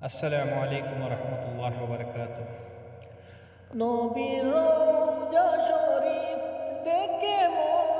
আসসালামু আলাইকুম রহমতুল্লাহ বরকাত নবীর রওজা শরীফ দেখে মন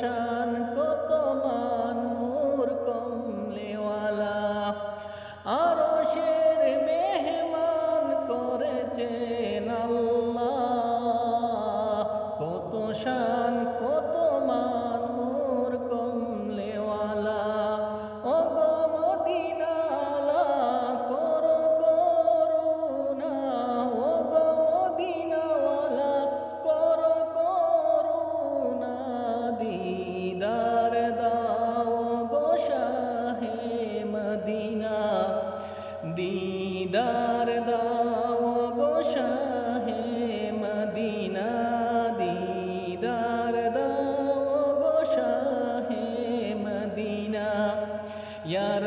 শান কত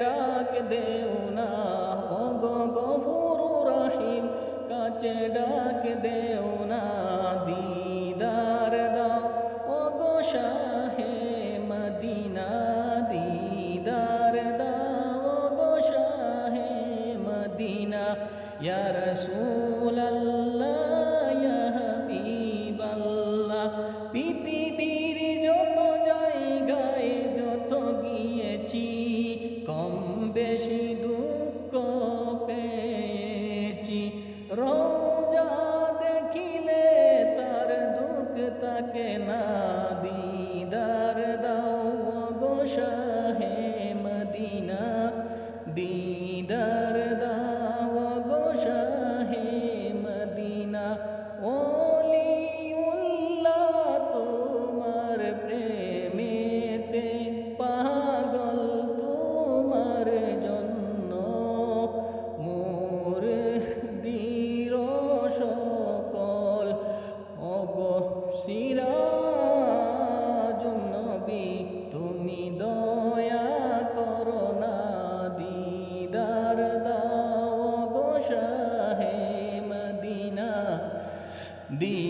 ডাক দেও না অগ গফুর রাহিম। কাছে ডাক দেও না, দিদার দাও। অগ শাহে মদিনা, দিদার দাও। গো শাহে মদিনা, ইয়া রাসূলাল্লাহ। ইয়া কম বেশি দুঃখ পেয়েছি। রোজা দেখিলে তার দুঃখ তাকে না দিদার দাও। গোসাহে মদিনা। সিরাজনবী তুমি দয়া করোনা দিদার দাও গোসাহে মদিনা। দি